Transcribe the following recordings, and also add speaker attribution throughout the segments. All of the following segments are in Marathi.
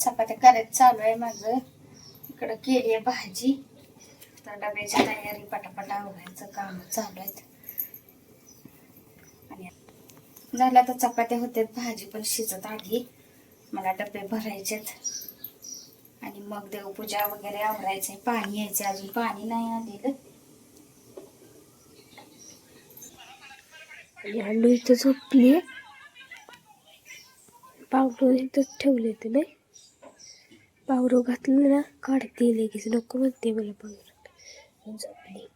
Speaker 1: चपात्या करायचं चालू आहे माझं. इकडं केली आहे भाजी. तर डब्याची तयारी पटापट आवरायचं काम चालू आहेत. आणि झाल्या तर चपात्या होत्यात भाजी पण शिजत आली. मला डबे भरायचेत आणि मग देवपूजा वगैरे आवरायचे पाणी यायचे अजून पाणी नाही आलेलं.
Speaker 2: यांना इथं झोपली पावडं इथंच ठेवले ते नाही. पावडं घातलं ना काढते लगेच. नको म्हणते मला पावडं झोपली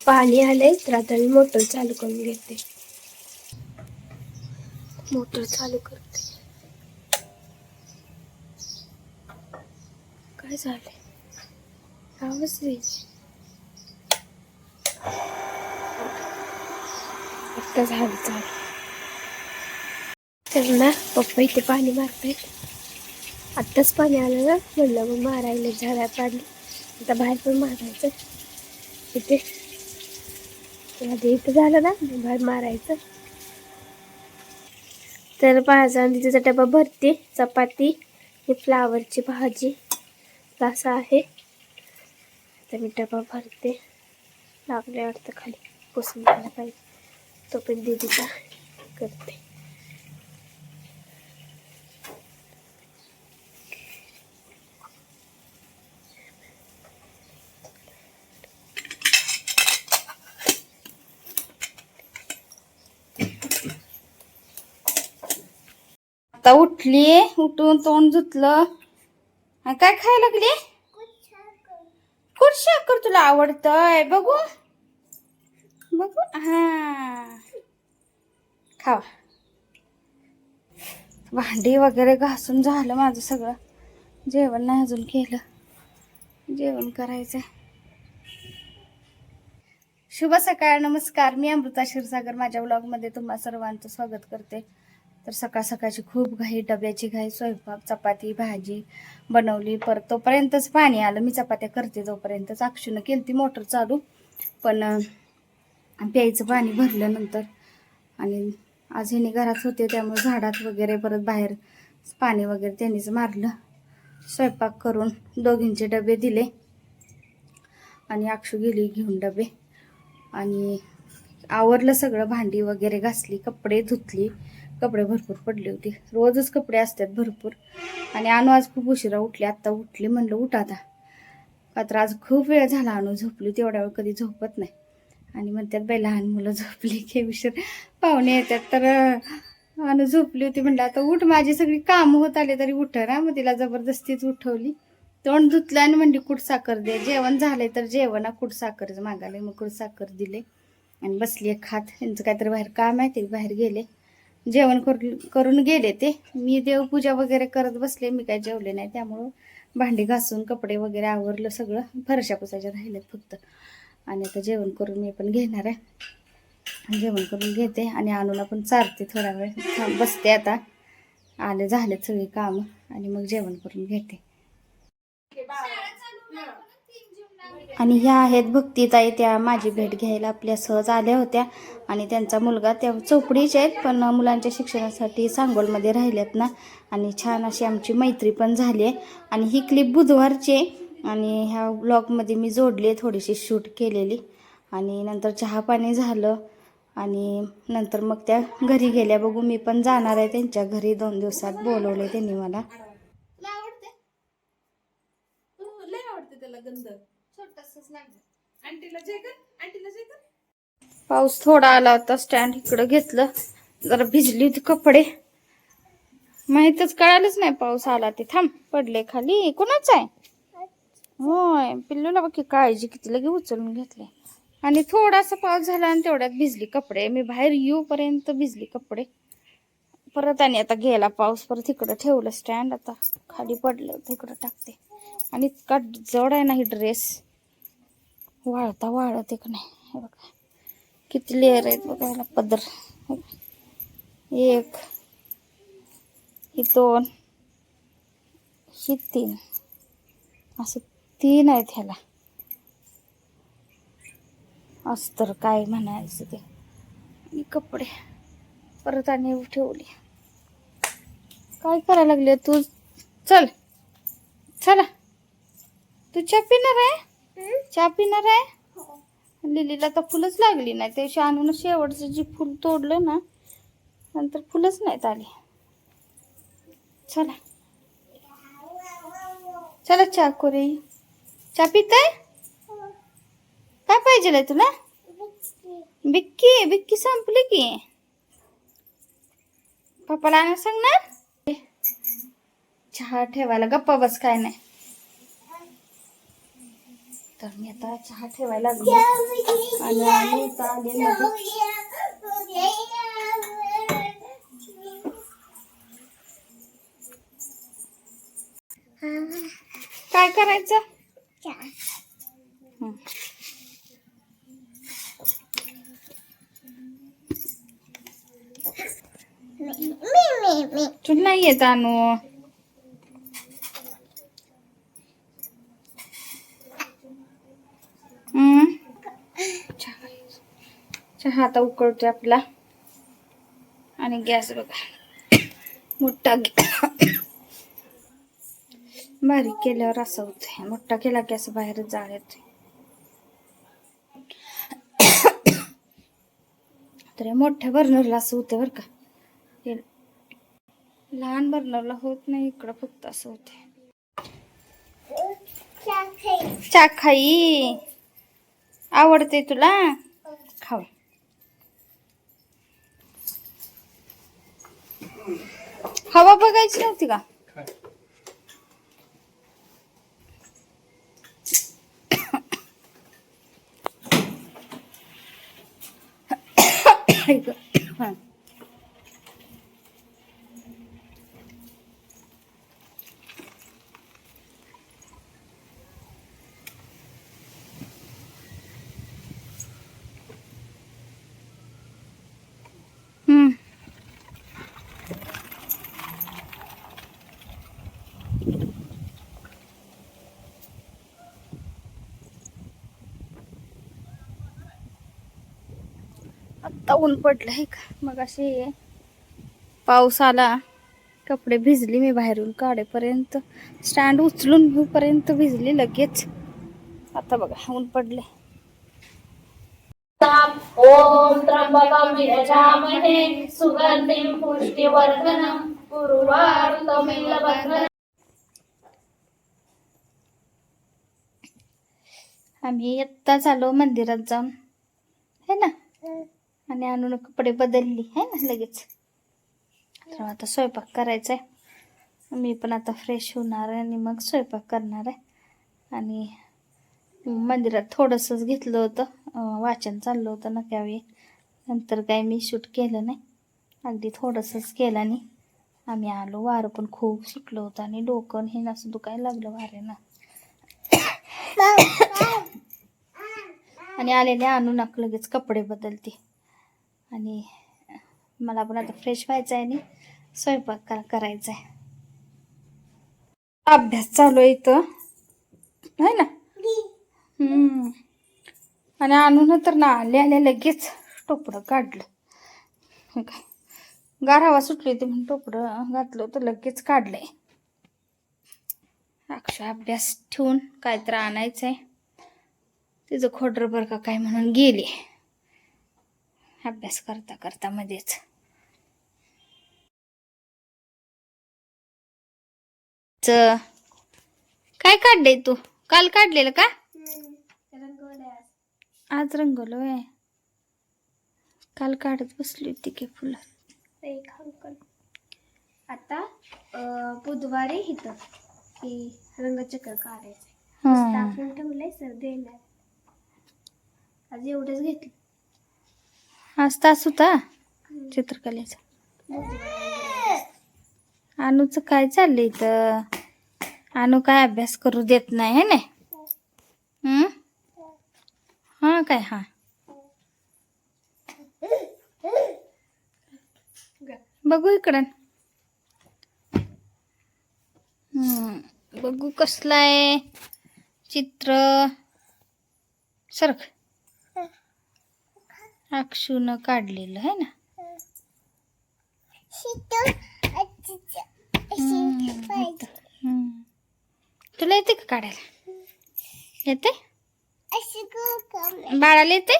Speaker 2: पाणी आलंय तर आता मी मोटर चालू करून घेते. मोटर चालू करते. काय झालंय? आवाज आत्ताच आता झालं चालू तर ना पप्पा इथे पाणी मारतायत. आत्ताच पाणी आलं ना म्हणलं मग मारायला झाडा पाणी. आता बाहेर पण मारायचं. इथे. आधी इथं झालं ना बाहेर मारायचं. तर भाजा तिचा डबा भरते चपाती ही फ्लावरची भाजी. असं आहे. आता मी डबा भरते. लागले वाटतं खाली पुसून घ्यायला पाहिजे. तो पण दीदीचा करते.
Speaker 1: आता उठली उठून तोंड धुतलं. काय खायला लागली? कुठ अक्कर तुला आवडतंय बघू. बघू. हा. खावा. भांडी वगैरे घासून झालं माझं सगळं. जेवण नाही अजून केलं. जेवण करायचं शुभ सकाळ नमस्कार. मी अमृता क्षीरसागर. माझ्या ब्लॉगमध्ये तुम्हा सर्वांचं स्वागत करते. तर सकाळ सकाळची खूप घाई डब्याची घाई स्वयंपाक चपाती भाजी बनवली. परत तोपर्यंतच पाणी आलं. मी चपात्या करते तोपर्यंतच अक्षूनं केली ती मोटर चालू. पण प्यायचं पाणी भरलं नंतर आणि आज हिने घरात होते त्यामुळे झाडात वगैरे परत बाहेर पाणी वगैरे त्यांनीच मारलं. स्वयंपाक करून दोघींचे डबे दिले. आणि अक्षू गेली घेऊन डबे. आणि आवरलं सगळं भांडी वगैरे घासली कपडे धुतली. कपडे भरपूर पडले होते. रोजच कपडे असतात भरपूर. आणि अनु आज खूप उशिरा उठली आत्ता उठली म्हणलं उठा आता. का तर आज खूप वेळ झाला अनु झोपली तेवढ्या वेळ कधी झोपत नाही. आणि म्हणतात बाई लहान मुलं झोपली की विषय पाहुणे येतात तर आणि झोपली होती म्हणलं आता उठ माझी सगळी कामं होत आले तरी उठ ना मग तिला जबरदस्तीच उठवली. तोंड धुतलं आणि म्हणली कुठ साखर दे. जेवण झालंय तर जेवणा कुठ साखर मागाले मग कुठ साखर दिले आणि बसली एक खात यांचं काहीतरी बाहेर काम आहे ते बाहेर गेले. जेवण करून गेले ते. मी देवपूजा वगैरे करत बसले मी काय जेवले नाही त्यामुळं भांडी घासून कपडे वगैरे आवरलं सगळं. फरशा पुसायच्या राहिल्यात फक्त. आणि आता जेवण करून मी पण घेणार आहे. जेवण करून घेते आणि अनुला पण चालते थोडा वेळ. थांब बसते आता. आले झाले सगळी कामं आणि मग जेवण करून घेते. आणि ह्या आहेत भक्तीताई त्या माझी भेट घ्यायला आपल्या सहज आल्या होत्या. आणि त्यांचा मुलगा त्या चौकडीच्या आहेत पण मुलांच्या शिक्षणासाठी सांगोलमध्ये राहिल्यात ना. आणि छान अशी आमची मैत्री पण झाली आहे. आणि ही क्लिप बुधवारची आहे. आणि ह्या ब्लॉगमध्ये मी जोडली थोडीशी शूट केलेली. आणि नंतर चहा पाणी झालं. आणि नंतर मग त्या घरी गेल्या. बघू मी पण जाणार आहे त्यांच्या घरी. दोन दिवसात बोलवले त्यांनी मला. पाऊस थोडा आला होता. स्टँड इकडं घेतलं. जरा भिजली होती कपडे. माहीतच कळालंच नाही पाऊस आला ते. थांब पडले खाली. कोणाच आहे? होय पिल्लूला बघ काळजी किती लगे उचलून घेतले आणि थोडासा पाऊस झाला आणि तेवढ्यात भिजली कपडे. मी बाहेर येऊपर्यंत भिजली कपडे. परत आणि आता गेला पाऊस परत इकडं ठेवलं स्टँड आता. खाली पडलं तिकडं टाकते. आणि इतका जड आहे ना ही ड्रेस वाळता वाळत एक नाही? हे बघा. किती लेअर आहेत बघायला पदर. एक ही दोन ही तीन. असं तीन आहेत ह्याला. अस्तर काय म्हणायचं ते. ही कपडे. परत आणि ठेवली. काय करायला लागले तू? चल. चला. तू चहा पिणार आहे? चहा पिणार आहे? लिलीला तर फुलंच लागली नाही. त्या दिवशी आणून शेवटचं जे फुल तोडलं ना नंतर फुलंच नाहीत आली. चला. चला चहा करू चहा पिताय? काय पाहिजे तुला? बिक्की बिक्की संपली की. पप्पाला ना सांगणार? चहा ठेवायला गप्पा बस काय नाही. तर मी आता चहा ठेवायला आणि आले आले काय करायचं? तुला नाही येत अनु चहा आता उकळतोय आपला. आणि गॅस बघा. मोठा गॅ- बारीक केल्यावर असं होतं मोठा केला की असं बाहेरच जाळ येते. तर मोठ्या बर्नरला असं होते बरं का. हे लहान बर्नरला होत नाही इकडं फक्त असं होते चाखाई आवडते तुला? खाऊ. हवा बघायची नव्हती का? ऐक. हा. हम्म आत्ता ऊन पडलं आहे का मग असे पाऊस आला कपडे भिजली मी बाहेरून काढेपर्यंत. स्टँड उचलून घेऊपर्यंत भिजली लगेच. आता बघा ऊन पडले
Speaker 3: यजामहे पुष्टिवर्धनम् उर्वारुकमिव बन्धनम्
Speaker 1: आम्ही आत्ताच आलो मंदिरात जाऊन. आणि आणून कपडे बदलली आहे ना लगेच. तर आता स्वयंपाक करायचा आहे मी पण आता फ्रेश होणार आहे आणि मग स्वयंपाक करणार आहे. आणि मंदिरात थोडंसंच घेतलं होतं. वाचन चाललं होतं ना त्यावेळी नंतर काय मी शूट केलं नाही. अगदी थोडंसंच केलं आणि आम्ही आलो. वारं पण खूप सुटलं होतं आणि डोकं हे नसं दुखायला लागलं वाऱ्यानं. आणि आलेले आणून आप लगेच कपडे बदलते. आणि मला पण आता फ्रेश व्हायचं आहे आणि स्वयंपाक कर- करायचा आहे अभ्यास चालू आहे इथं. आहे ना? आणि आणून तर ना आले आले लगेच टोपडं काढलं. हो हे काय गार हवा सुटली होती म्हणून टोपडं घातलं होतं लगेच काढलंय. अक्षय अभ्यास ठेवून काय तर आणायचं आहे तिचं खोडर बरं का काय म्हणून गेली. अभ्यास करता करता मध्येच. काय काढलंय तू? काल काढलेलं का? आज रंगवलं काल काढत बसली होती की फुलं.
Speaker 2: आता बुधवारी इथं रंगचक्र काढायचं ठेवलंय सर देणार. आज एवढंच घेतलं.
Speaker 1: आज तास होता चित्रकलेचा. अनुचं काय चाललंय इथं? अनु काय अभ्यास करू देत नाही है ना? हां? हा काय हा. बघू इकडं. बघू कसलं आहे चित्र. सरख अक्षून काढलेलं आहे ना. तुला येते का काढायला? येते? बाळाला येते?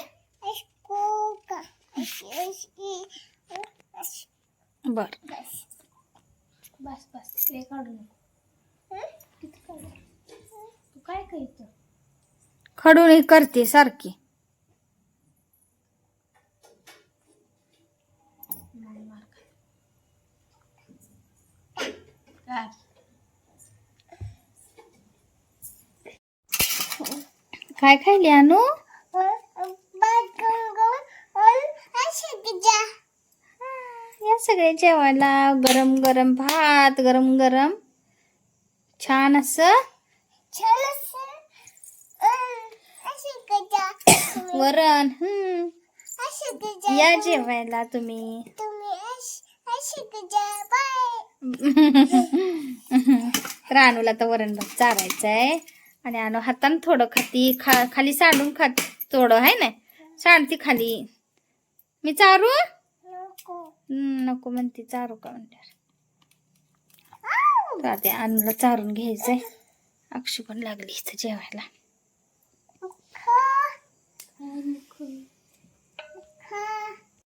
Speaker 1: बर.
Speaker 2: बस बस ते काढू नको. किती काढू तू काय खायचं
Speaker 1: खडून हे करते सारखी काय खायली अनु या सगळे जेवायला. गरम गरम भात गरम गरम. छान असं. वरण हम्म. या जेवायला तुम्ही. रानूला तर वरण भात चारायचं आहे आणि अनु हातानं थोडं खाती. खा खाली सांडून खात. थोडं आहे ना? सांडती खाली. मी चारू? नको म्हणते चारू का म्हणते. ते अनुला चारून घ्यायचंय. अक्षू पण लागली इथं जेवायला.